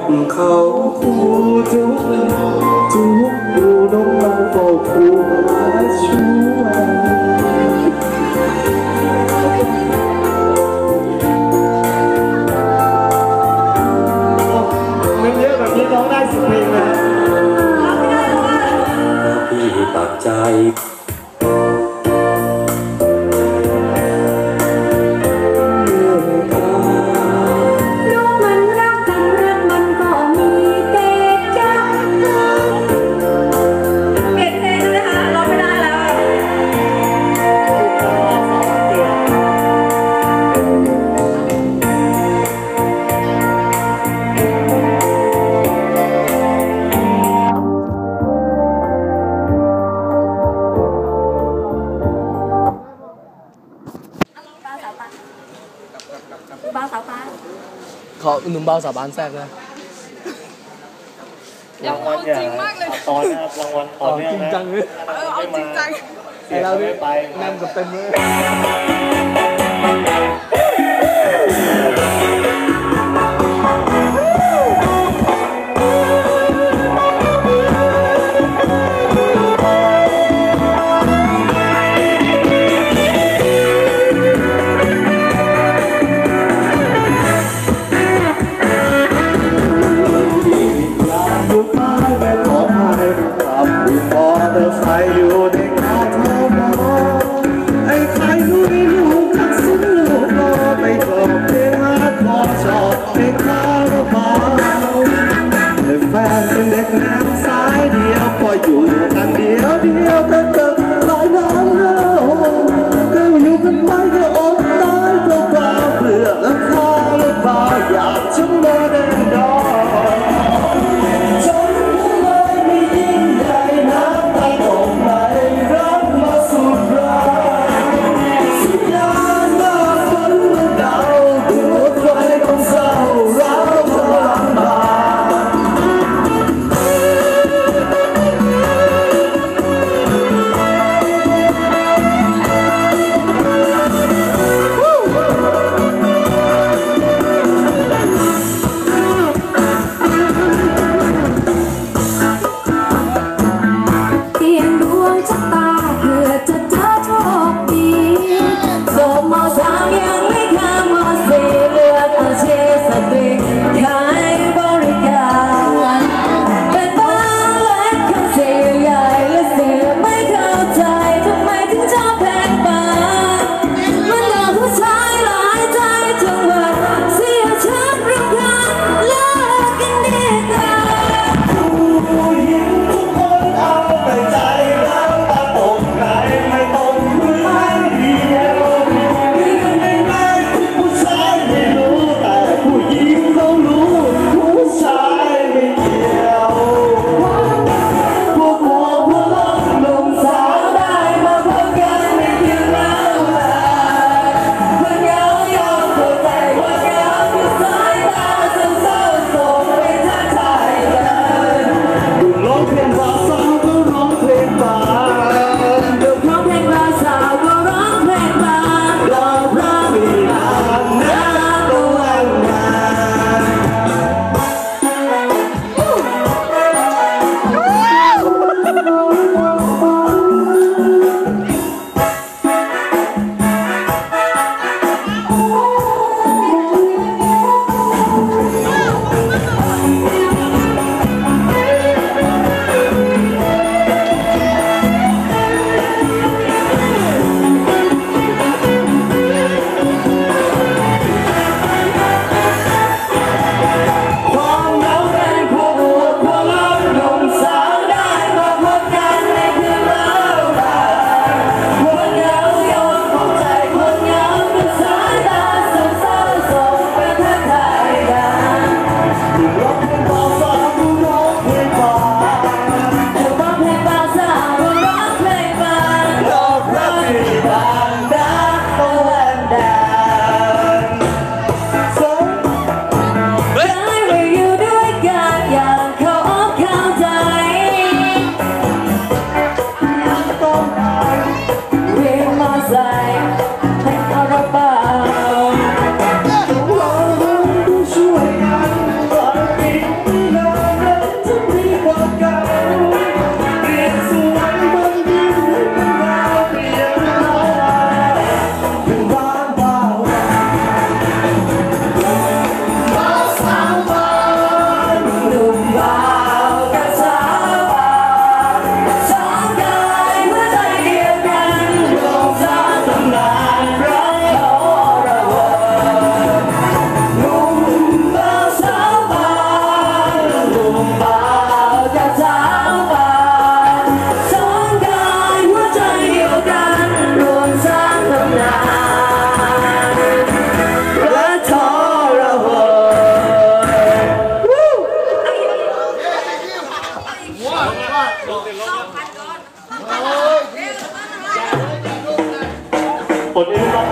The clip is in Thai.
บเขาคู่จุกจุกดูน้องเราเฝ้าคู่มาช่วยมันเยอะแบบนี้ร้องได้สิบเพลงเลยนะพี่ตัดใจ บ้าสาวปานขอหนุ่มเบาสาบานแทรกนะรางวัลจริงมากเลย ตอนนะครับรางวัลต่อเนื่องจริงนะจังเลยเออเอาจริงจังไอเราไม่นี่ไปแน่นกับเต็มเลยอยู่ ไจะตายเพื่อจะ คนนี้ต้อง